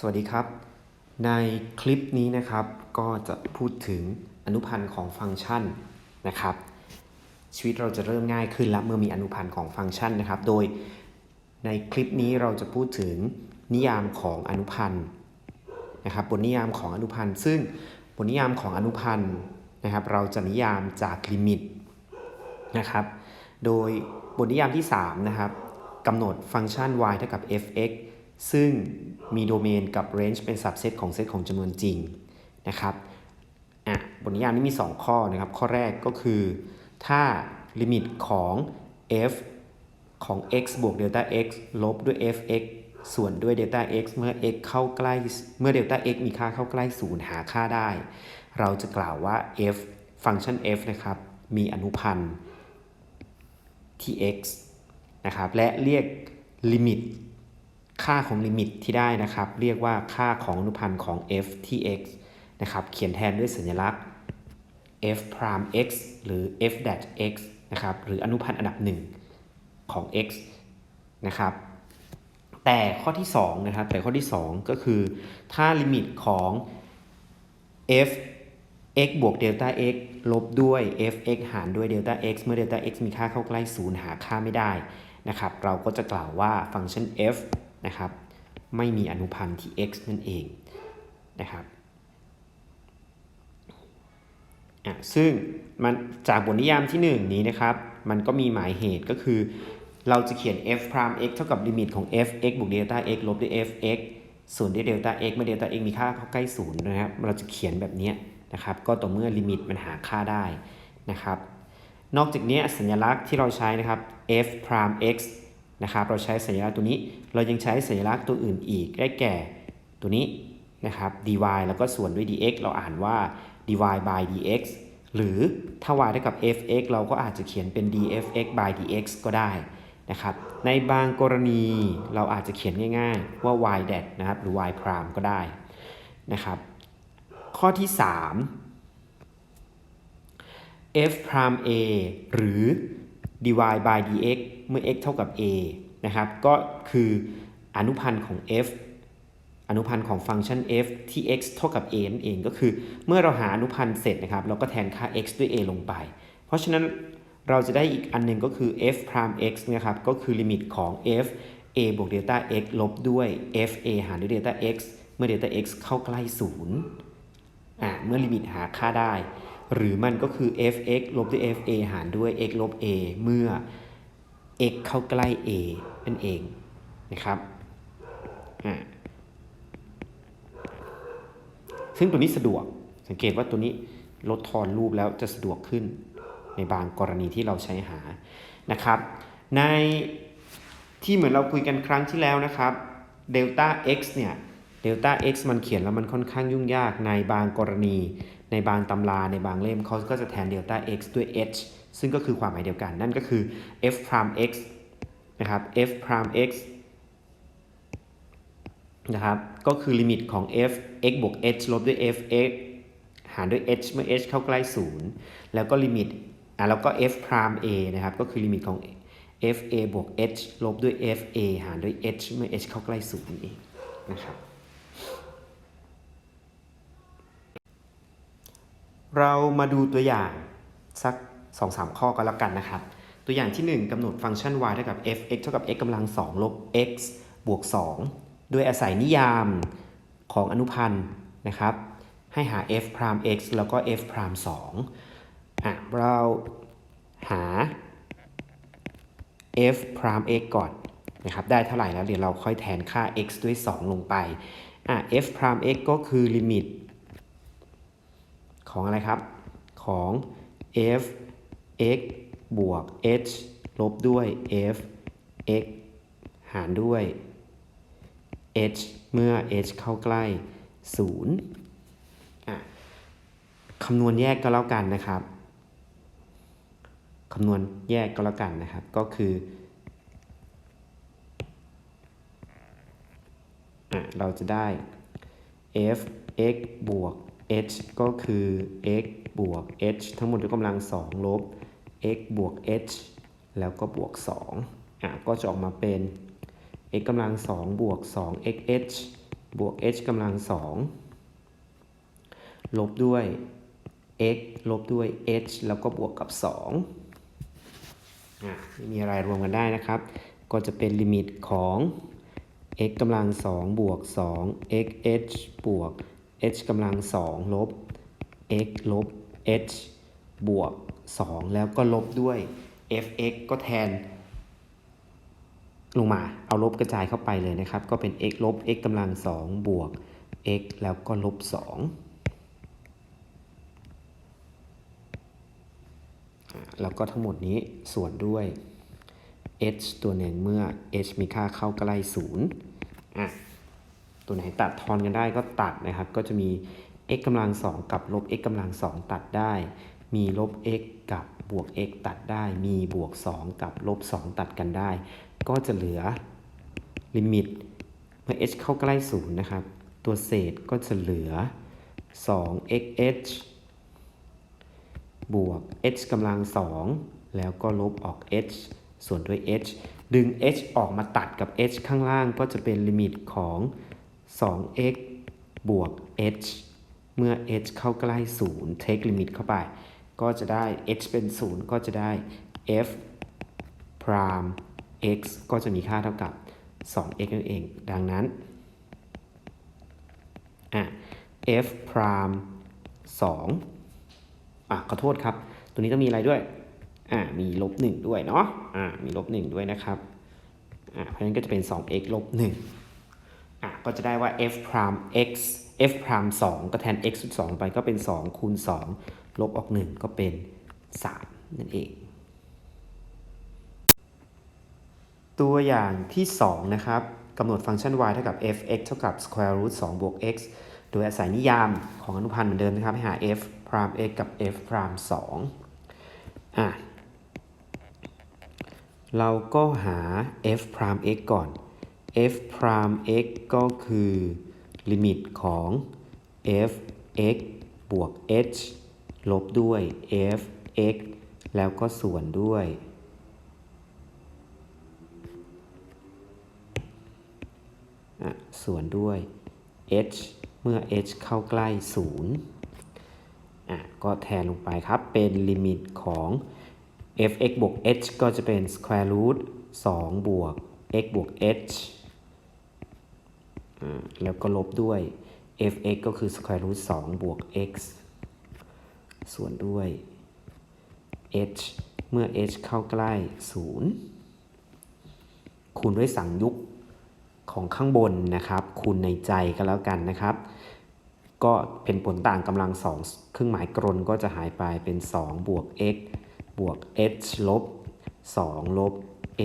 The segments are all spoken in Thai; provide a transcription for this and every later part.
สวัสดีครับ ในคลิปนี้นะครับก็จะพูดถึงอนุพันธ์ของฟังก์ชันนะครับ ชีวิตเราจะเริ่มง่ายขึ้นแล้วเมื่อมีอนุพันธ์ของฟังก์ชันนะครับ โดยในคลิปนี้เราจะพูดถึงนิยามของอนุพันธ์นะครับบทนิยามของอนุพันธ์ ซึ่งบทนิยามของอนุพันธ์นะครับ เราจะนิยามจากลิมิตนะครับ โดยบทนิยามที่3นะครับกำหนดฟังก์ชัน y เท่ากับ f(x) ซึ่งมีโดเมนกับ range เป็น subset ของเซตของจำนวนจริงนะครับอะบทนิยามนี้มี 2 ข้อนะครับ ข้อแรกก็คือถ้าลิมิตของ f ของ x บวกเดลต้า x ลบด้วย f(x) ส่วนด้วยเดลต้า x เมื่อ x เข้าใกล้ เมื่อเดลต้า x มีค่าเข้าใกล้ศูนย์หาค่าได้ เราจะกล่าวว่า f ฟังก์ชัน f นะครับ มีอนุพันธ์ที่ x นะครับ และเรียกลิมิต ค่าของลิมิตที่ได้นะครับ เรียกว่าค่าของอนุพันธ์ของ f ที่ x นะครับ เขียนแทนด้วยสัญลักษณ์ f prime x หรือ f dash x นะครับ หรืออนุพันธ์อันดับหนึ่งของ x นะครับ แต่ข้อที่2นะครับ แต่ข้อที่ 2 ก็คือ ถ้าลิมิตของ f x บวกเดลต้า x ลบด้วย f x หารด้วยเดลต้า x เมื่อเดลต้า x มีค่าเข้าใกล้ศูนย์หาค่าไม่ได้นะครับ เราก็จะกล่าวว่าฟังก์ชัน f นะครับ ไม่มีอนุพันธ์ที่ x นั่นเองนะครับซึ่งมันจากบทนิยามที่ 1 นี้นะครับ มันก็มีหมายเหตุก็คือ เราจะเขียน f prime x เท่ากับลิมิตของ f x บวกเดลต้า x ลบด้วย f x ส่วนด้วยเดลต้า x เมื่อเดลต้า x มีค่าเข้าใกล้ศูนย์นะครับ เราจะเขียนแบบนี้นะครับ ก็ต่อเมื่อลิมิตมันหาค่าได้นะครับ นอกจากนี้สัญลักษณ์ที่เราใช้นะครับ f prime x นะครับ เราใช้สัญลักษณ์ตัวนี้ เรายังใช้สัญลักษณ์ตัวอื่นอีก ได้แก่ตัวนี้นะครับ dy แล้วก็ส่วนด้วย dx เราอ่านว่า dy by dx หรือถ้า y เท่ากับ fx เราก็อาจจะเขียนเป็น dfx by dx ก็ได้นะครับ ในบางกรณีเราอาจจะเขียนง่ายๆว่า y dash นะครับ หรือ y prime ก็ได้นะครับ ข้อที่ 3 f prime a หรือ dy by dx เมื่อ x เท่ากับ a นะครับ ก็คืออนุพันธ์ของ f อนุพันธ์ของฟังก์ชัน f ที่ x เท่ากับ a นั่นเอง ก็คือเมื่อเราหาอนุพันธ์เสร็จนะครับ เราก็แทนค่า x ด้วย a ลงไป เพราะฉะนั้นเราจะได้อีกอันหนึ่งก็คือ f prime x นะครับ ก็คือลิมิตของ f a บวกเดลต้า x ลบด้วย f a หารด้วยเดลต้า x เมื่อเดลต้า x เข้าใกล้ศูนย์อ่าเมื่อลิมิตหาค่าได้ หรือมันก็คือ f(x) ลบด้วย f a หารด้วย x ลบ a เมื่อ x เข้าใกล้ a นั่นเองนะครับซึ่งตัวนี้สะดวกสังเกตว่าตัวนี้ลดทอนรูปแล้วจะสะดวกขึ้นในบางกรณีที่เราใช้หานะครับ ในที่เหมือนเราคุยกันครั้งที่แล้วนะครับเดลต้า x เนี่ยเดลต้า x มันเขียนแล้วมันค่อนข้างยุ่งยากในบางกรณี ในบางตำราในบางเล่มเขาก็จะแทนเดลต้า x ด้วย h ซึ่งก็คือความหมายเดียวกัน นั่นก็คือ f prime x นะครับ f prime x นะครับ ก็คือลิมิตของ f x บวก h ลบด้วย f x หารด้วย h เมื่อ h เข้าใกล้ 0 แล้วก็ลิมิต อะ แล้วก็ f prime a นะครับ ก็คือลิมิตของ f a บวก h ลบด้วย f a หารด้วย h เมื่อ h เข้าใกล้ 0 นั่นเองนะครับเรามาดูตัวอย่างสัก 2-3 ข้อก็แล้วกันนะครับ ตัวอย่างที่ 1กำหนดฟังก์ชัน y เท่ากับ f x เท่ากับ x กำลัง2ลบ x บวก 2 โดยอาศัยนิยามของอนุพันธ์นะครับ ให้หา f prime x แล้วก็ f prime 2อะเราหา f prime x ก่อนนะครับ ได้เท่าไหร่แล้วเดี๋ยวเราค่อยแทนค่า x ด้วย 2 ลงไปอะ f prime x ก็คือลิมิต ของอะไรครับ ของ f x บวก h ลบด้วย f x หารด้วย h เมื่อ h เข้าใกล้ 0อะคำนวณแยกก็แล้วกันนะครับ คำนวณแยกก็แล้วกันนะครับ ก็คืออะเราจะได้ f x บวก h ก็คือ x บวก h ทั้งหมดยกกำลัง 2 ลบ x บวก h แล้วก็บวก2อะก็จะออกมาเป็น x กำลัง2บวก2 xh บวก h กำลังสองลบด้วย x ลบด้วย h แล้วก็บวกกับ2อะไม่มีอะไรรวมกันได้นะครับ ก็จะเป็นลิมิตของ x กำลัง2บวก2 x h บวก h กำลัง2ลบ x ลบ h บวก 2 แล้วก็ลบด้วย fx ก็แทน ลงมาเอาลบกระจายเข้าไปเลยนะครับ ก็เป็น x ลบ x กำลัง 2 บวก x แล้วก็ลบ2อ่าแล้วก็ทั้งหมดนี้ส่วนด้วย h ตัวหนึ่งเมื่อ h มีค่าเข้าใกล้ศูนย์อะตัวไหนตัดทอนกันได้ก็ตัดนะครับ ก็จะมี x กำลัง2กับลบ x กำลัง2ตัดได้ มีลบ x กับบวก x ตัดได้ มีบวก 2 กับลบ 2 ตัดกันได้ ก็จะเหลือลิมิตเมื่อ h เข้าใกล้ศูนย์นะครับ ตัวเศษก็จะเหลือ 2xh บวก h กำลัง 2 แล้วก็ลบออก h ส่วนด้วย h ดึง h ออกมาตัดกับ h ข้างล่างก็จะเป็นลิมิตของ 2x บวก h เมื่อ h เข้าใกล้ 0 take limit เข้าไป ก็จะได้ h เป็น 0 ก็จะได้ f prime x ก็จะมีค่าเท่ากับ 2x นั่นเอง ดังนั้นอะ f prime 2อะขอโทษครับ ตัวนี้ต้องมีอะไรด้วยอ่ามีลบหนึ่งด้วยเนาะอ่ามีลบหนึ่งด้วยนะครับอ่าเพราะฉะนั้นก็จะเป็น 2x ลบหนึ่งอะก็จะได้ว่า f prime x f prime 2 ก็แทน x สุด2ไปก็เป็น 2 คูณ 2 ลบออก1ก็เป็น 3 นั่นเอง ตัวอย่างที่ 2 นะครับกำหนดฟังก์ชัน y เท่ากับ f(x) เท่ากับ square root 2บวก x โดยอาศัยนิยามของอนุพันธ์เหมือนเดิมนะครับ ให้หา f prime x กับ f prime 2อะเราก็หา f prime x ก่อน f prime x ก็คือ ลิมิตของ f x บวก h ลบด้วย f x แล้วก็ส่วนด้วย ส่วนด้วย h เมื่อ h เข้าใกล้ 0อะก็แทนลงไปครับ เป็นลิมิตของ f(x) บวก h ก็จะเป็น square root 2 บวก x บวก h แล้วก็ลบด้วย f(x) ก็คือ square root 2 บวก x ส่วนด้วย h เมื่อ h เข้าใกล้ 0 คูณด้วยสังยุกของข้างบนนะครับ คูณในใจก็แล้วกันนะครับ ก็เป็นผลต่างกำลังสองเครื่องหมายกรนก็จะหายไปเป็น 2 บวก x บวก h ลบ 2 ลบ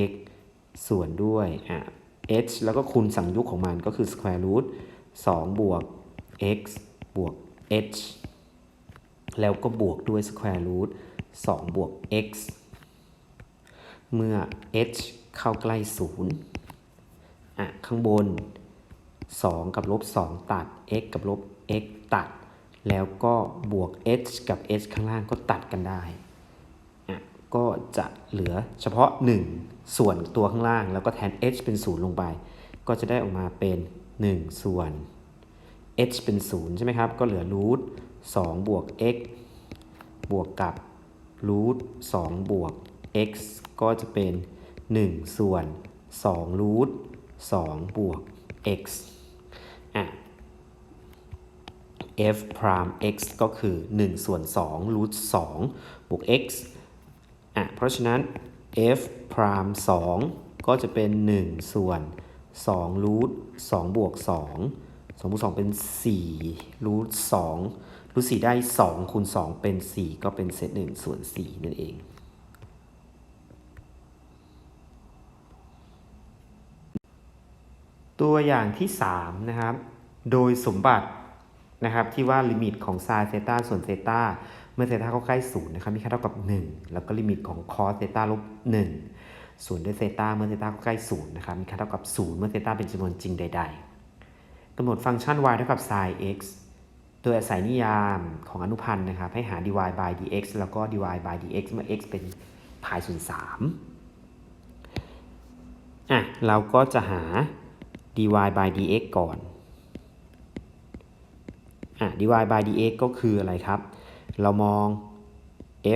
x ส่วนด้วยอะ h แล้วก็คูณสังยุกของมันก็คือ square root 2 บวก x บวก h แล้วก็บวกด้วย square root 2บวก x เมื่อ h เข้าใกล้ 0 อะ ข้างบน 2 กับลบ 2 ตัด x กับลบ x ตัด แล้วก็บวก h กับ h ข้างล่างก็ตัดกันได้ อะ ก็จะเหลือเฉพาะ 1 ส่วนตัวข้างล่างแล้วก็แทน h เป็น 0 ลงไป ก็จะได้ออกมาเป็น 1 ส่วน h เป็น 0 ใช่ไหมครับ ก็เหลือรูท 2 บวก x บวกกับรูท2บวก x ก็จะเป็น 1 ส่วน2รูท2บวก x อะ f prime x ก็คือ 1 ส่วน2 root 2บวก x อะ เพราะฉะนั้น f prime 2ก็จะเป็น 1 ส่วน2 root 2บวก2 2บวก2เป็น4 root 2 root 4ได้2คูณ2เป็น 4 ก็เป็นเศษ1ส่วน4นั่นเองตัวอย่างที่ 3 นะครับ โดยสมบัตินะครับที่ว่าลิมิตของ sin เซต้าส่วนเซต้าเมื่อเซต้าเข้าใกล้ศูนย์นะครับมีค่าเท่ากับ 1 แล้วก็ลิมิตของ cos เซต้าลบ1ส่วนด้วยเซต้าเมื่อเซต้าเข้าใกล้ศูนย์นะครับมีค่าเท่ากับ 0 เมื่อเซต้าเป็นจำนวนจริงใด ๆกำหนดฟังก์ชัน y เท่ากับ sin x โดยอาศัยนิยามของอนุพันธ์นะครับ ให้หา dy by dx แล้วก็ dy by dx เมื่อ x เป็นพายส่วน3อะ เราก็จะหา dy by dx ก่อนอะ dy by dx ก็คืออะไรครับ เรามอง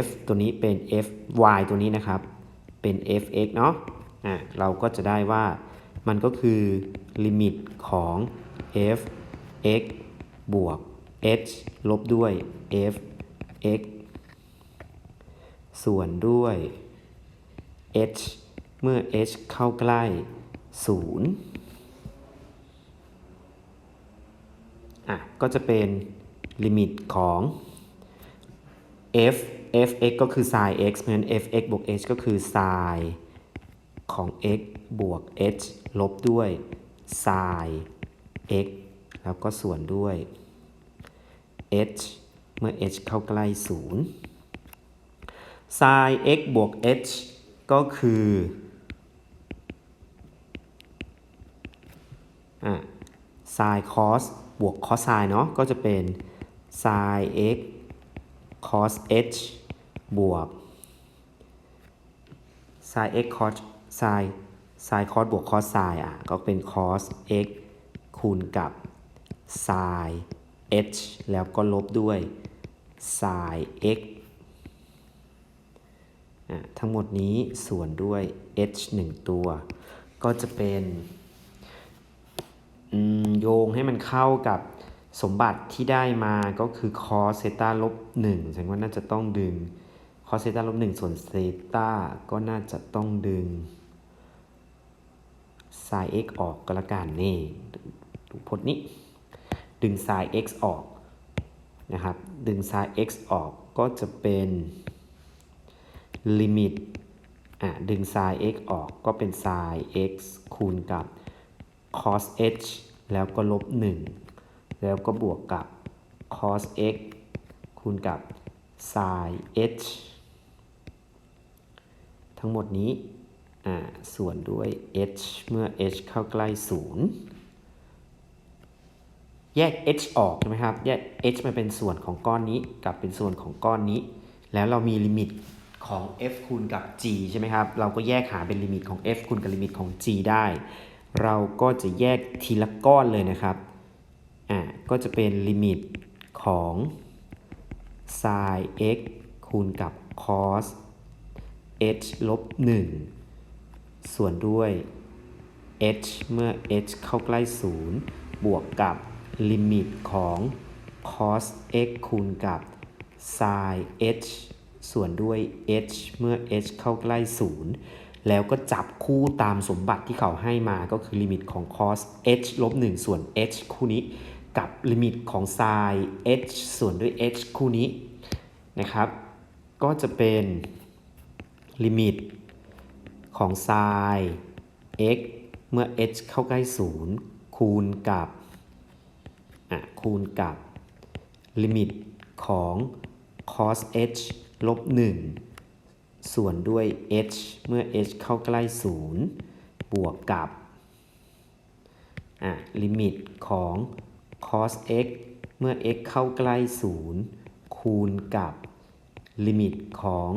f ตัวนี้เป็น f y ตัวนี้นะครับ เป็น fx เนาะอะ เราก็จะได้ว่ามันก็คือลิมิตของ f x บวก h ลบด้วย f x ส่วนด้วย h เมื่อ h เข้าใกล้ 0 อะ ก็จะเป็นลิมิตของ f f(x) ก็คือ sin x เพราะฉะนั้น f(x) บวก h ก็คือ sin ของ x บวก h ลบด้วย sin x แล้วก็ส่วนด้วย h เมื่อ h เข้าใกล้ 0 sin x บวก h ก็คืออะ sin cos บวก cos sin เนาะก็จะเป็น sin x cos h บวก sin x cos sin sin cos บวก cos sin อะก็เป็น cos x คูณกับ sin h แล้วก็ลบด้วย sin x อะทั้งหมดนี้ส่วนด้วย h 1 ตัว ก็จะเป็นโยงให้มันเข้ากับสมบัติที่ได้มาก็คือ cos เซตาลบ1แสดงว่าน่าจะต้องดึง cos เซตาลบ1ส่วนเซตาก็น่าจะต้องดึง sin x ออกก็แล้วกันนี่ดูพจน์นี้ ดึง sin x ออกนะครับ ดึง sin x ออกก็จะเป็นลิมิตอะดึง sin x ออกก็เป็น sin x คูณกับ cos h แล้วก็ลบ 1 แล้วก็บวกกับ cos x คูณกับ sin h ทั้งหมดนี้อ่าส่วนด้วย h เมื่อ h เข้าใกล้ 0 แยก h ออกใช่ไหมครับ แยก h มาเป็นส่วนของก้อนนี้กับเป็นส่วนของก้อนนี้ แล้วเรามีลิมิตของ f คูณกับ g ใช่ไหมครับ เราก็แยกหาเป็นลิมิตของ f คูณกับลิมิตของ g ได้ เราก็จะแยกทีละก้อนเลยนะครับ อ่า ก็จะเป็นลิมิตของ sin x คูณกับ cos h ลบ1ส่วนด้วย h เมื่อ h เข้าใกล้ 0 บวกกับ ลิมิตของ cos x คูณกับ sin h ส่วนด้วย h เมื่อ h เข้าใกล้ 0 แล้วก็จับคู่ตามสมบัติที่เขาให้มาก็คือลิมิตของ cos h ลบ 1 ส่วน h คู่นี้ กับลิมิตของ sin h ส่วนด้วย h คู่นี้นะครับ ก็จะเป็นลิมิตของ sin x เมื่อ h เข้าใกล้ 0 คูณกับ คูณกับลิมิตของ cos h ลบ 1 ส่วนด้วย h เมื่อ h เข้าใกล้ 0 บวกกับลิมิตของ cos x เมื่อ x เข้าใกล้ 0 คูณกับลิมิตของ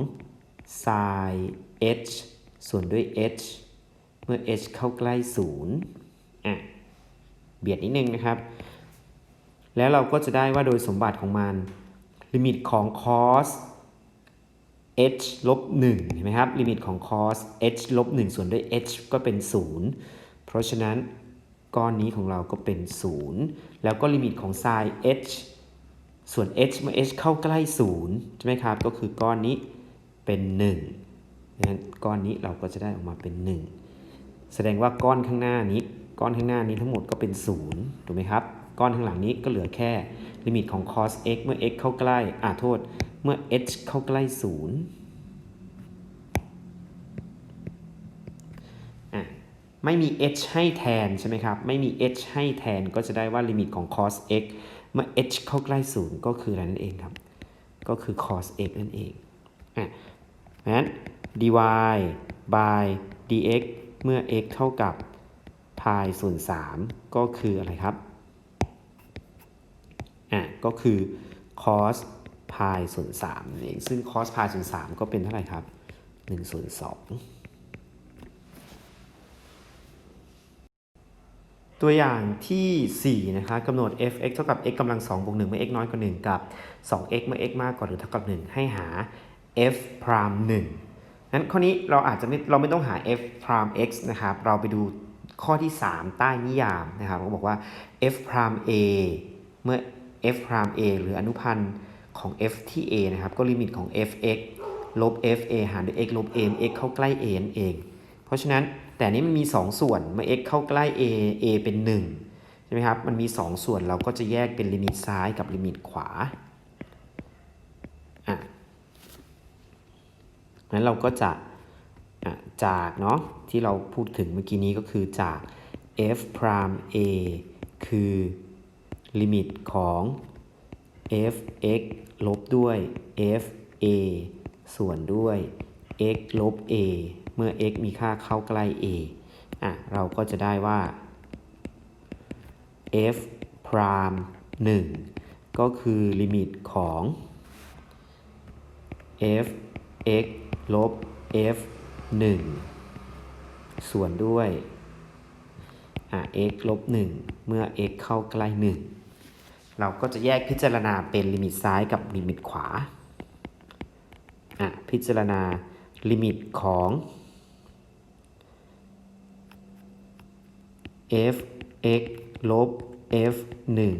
sin h ส่วนด้วย h เมื่อ h เข้าใกล้ 0อะเบียดนิดนึงนะครับ แล้วเราก็จะได้ว่าโดยสมบัติของมัน ลิมิตของ cos h ลบ1เห็นไหมครับ ลิมิตของ cos h ลบ1ส่วนด้วย h ก็เป็น 0 เพราะฉะนั้นก้อนนี้ของเราก็เป็น 0 แล้วก็ลิมิตของ sin h ส่วน h เมื่อ h เข้าใกล้ 0 ใช่ไหมครับ ก็คือก้อนนี้เป็น1งั้นก้อนนี้เราก็จะได้ออกมาเป็น 1 แสดงว่าก้อนข้างหน้านี้ ก้อนข้างหน้านี้ทั้งหมดก็เป็น 0 ถูกไหมครับ ก้อนข้างหลังนี้ก็เหลือแค่ลิมิตของ cos x เมื่อ x เข้าใกล้อ่าโทษ เมื่อ h เข้าใกล้ 0อะไม่มี h ให้แทนใช่ไหมครับ ไม่มี h ให้แทนก็จะได้ว่าลิมิตของ cos x เมื่อ h เข้าใกล้ 0 ก็คืออะไรนั่นเองครับ ก็คือ cos x นั่นเองอะงั้น dy by dx เมื่อ x เท่ากับ pi ส่วน 3 ก็คืออะไรครับ อะก็คือ cos pi ส่วน3นั่นเองซึ่ง cos pi ส่วน3ก็เป็นเท่าไหร่ครับ1ส่วน2ตัวอย่างทีสี่ 4 นะคะกำหนด f(x) เท่ากับ x กำลัง2บวก1เมื่อ x น้อยกว่า 1 กับ 2x เมื่อ x มากกว่าหรือเท่ากับ 1 ให้หา f พราม1นั้นข้อนี้เราอาจจะไม่เราไม่ต้องหา f พราม x นะครับ เราไปดูข้อที่ 3 ใต้นิยามนะครับเขาบอกว่า f พราม a เมื่อ f พราม a หรืออนุพันธ์ของ f ที่ a นะครับ ก็ลิมิตของ f(x) ลบ f a หารด้วย x ลบ a x เข้าใกล้ a นั่นเอง เพราะฉะนั้นแต่นี้มันมี 2 ส่วนเมื่อ x เข้าใกล้ a a เป็น1ใช่ไหมครับ มันมี 2 ส่วนเราก็จะแยกเป็นลิมิตซ้ายกับลิมิตขวาอะงั้นเราก็จะะจากเนาะที่เราพูดถึงเมื่อกี้นี้ก็คือจาก f prime a คือ ลิมิตของ f x ลบด้วย f a ส่วนด้วย x ลบ a เมื่อ x มีค่าเข้าใกล้ a อะ เราก็จะได้ว่า f prime 1ก็คือลิมิตของ f x ลบ f 1ส่วนด้วย อะ x ลบ 1 เมื่อ x เข้าใกล้ 1 เราก็จะแยกพิจารณาเป็นลิมิตซ้ายกับลิมิตขวาอะพิจารณาลิมิตของ f x ลบ f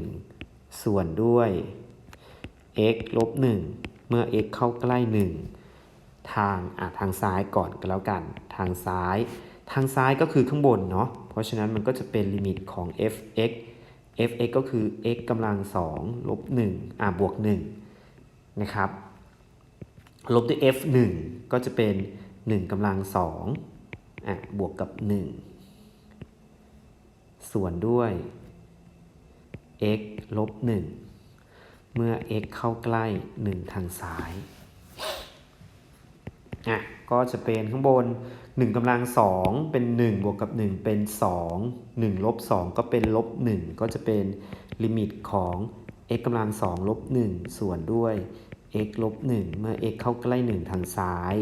1ส่วนด้วย x ลบ 1 เมื่อ x เข้าใกล้ 1 ทางอะทางซ้ายก่อนก็แล้วกัน ทางซ้าย ทางซ้ายก็คือข้างบนเนาะ เพราะฉะนั้นมันก็จะเป็นลิมิตของ f x f x ก็คือ x กำลัง2ลบ1อะบวก1นะครับลบด้วย f 1ก็จะเป็น 1กำลัง2อะบวกกับ 1 ส่วนด้วย x ลบ1เมื่อ x เข้าใกล้ 1 ทางซ้ายอะ ก็จะเป็นข้างบน 1กำลัง 2 เป็น 1 บวกกับ 1 เป็น 2 1ลบ2ก็เป็นลบ1ก็จะเป็นลิมิตของ x กำลัง2ลบ1ส่วนด้วย x ลบ1เมื่อ x เข้าใกล้ 1 ทางซ้าย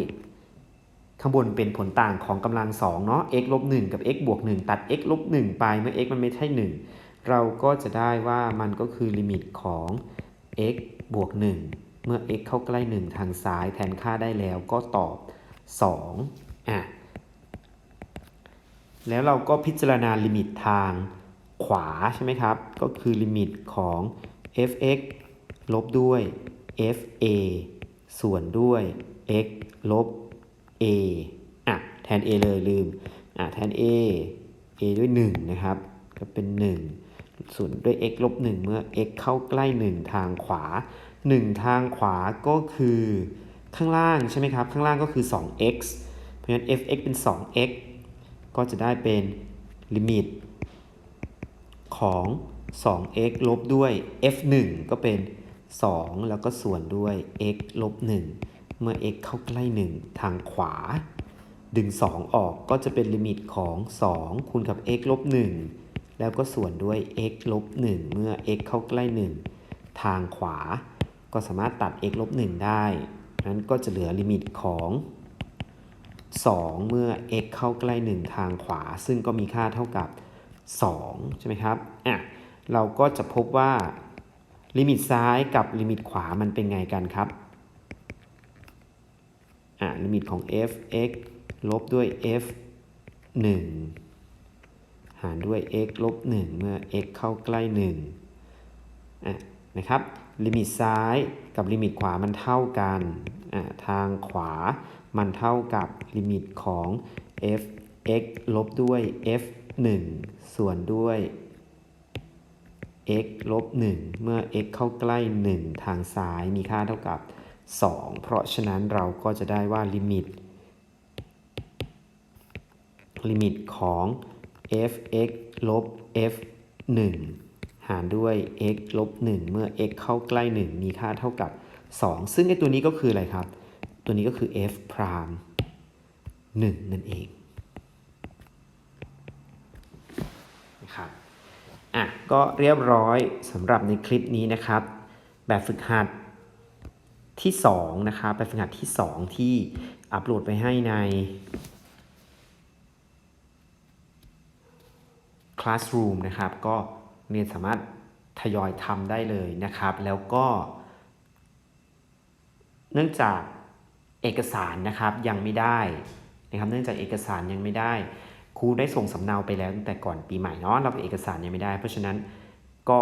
ข้างบนเป็นผลต่างของกำลัง2เนาะ x ลบ1กับ x บวก1ตัด x ลบ1ไปเมื่อ x มันไม่ใช่ 1 เราก็จะได้ว่ามันก็คือลิมิตของ x บวก1เมื่อ x เข้าใกล้ 1 ทางซ้ายแทนค่าได้แล้วก็ตอบ 2อะแล้วเราก็พิจารณาลิมิตทางขวาใช่ไหมครับ ก็คือลิมิตของ f(x) ลบด้วย fa ส่วนด้วย x ลบ a อะแทน a เลยลืมอะแทน a a ด้วย 1 นะครับ ก็เป็น 1 ส่วนด้วย x ลบ 1 เมื่อ x เข้าใกล้ 1 ทางขวา 1 ทางขวาก็คือ ข้างล่างใช่ไหมครับ ข้างล่างก็คือ 2x เพราะฉะนั้น f(x) เป็น 2x ก็จะได้เป็นลิมิตของ 2x ลบด้วย f1 ก็เป็น 2 แล้วก็ส่วนด้วย x ลบ 1 เมื่อ x เข้าใกล้ 1 ทางขวา ดึง 2 ออกก็จะเป็นลิมิตของ 2 คูณกับ x ลบ 1 แล้วก็ส่วนด้วย x ลบ 1 เมื่อ x เข้าใกล้ 1 ทางขวา ก็สามารถตัด x ลบ 1 ได้ นั้นก็จะเหลือลิมิตของ 2 เมื่อ x เข้าใกล้ 1 ทางขวา ซึ่งก็มีค่าเท่ากับ 2 ใช่ไหมครับอะเราก็จะพบว่าลิมิตซ้ายกับลิมิตขวามันเป็นไงกันครับอะลิมิตของ f x ลบด้วย f 1 หารด้วย x ลบ 1 เมื่อ x เข้าใกล้1อะนะครับ ลิมิตซ้ายกับลิมิตขวามันเท่ากันทางขวามันเท่ากับลิมิตของ f x ลบด้วย f 1 ส่วนด้วย x ลบ 1 เมื่อ x เข้าใกล้ 1 ทางซ้ายมีค่าเท่ากับ 2 เพราะฉะนั้นเราก็จะได้ว่าลิมิต ลิมิตของ f(x) ลบ f 1 หารด้วย x ลบ1เมื่อ x เข้าใกล้ 1 มีค่าเท่ากับ 2 ซึ่งไอตัวนี้ก็คืออะไรครับ ตัวนี้ก็คือ f prime 1นั่นเองนะครับอะก็เรียบร้อยสำหรับในคลิปนี้นะครับ แบบฝึกหัดที่ 2 นะครับแบบฝึกหัดที่ 2 ที่อัปโหลดไปให้ใน Classroom นะครับ ก็ เรียนสามารถทยอยทำได้เลยนะครับ แล้วก็ เนื่องจากเอกสารนะครับยังไม่ได้นะครับ เนื่องจากเอกสารยังไม่ได้ ครูได้ส่งสำเนาไปแล้วตั้งแต่ก่อนปีใหม่เนาะเราเอกสารยังไม่ได้ เพราะฉะนั้นก็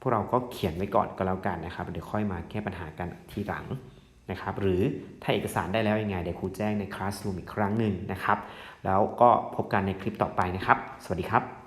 พวกเราก็เขียนไว้ก่อนก็แล้วกันนะครับเดี๋ยวค่อยมาแก้ปัญหากันทีหลังนะครับหรือถ้าเอกสารได้แล้วยังไงเดี๋ยวครูแจ้งใน Classroom อีกครั้งหนึ่งนะครับ แล้วก็พบกันในคลิปต่อไปนะครับ สวัสดีครับ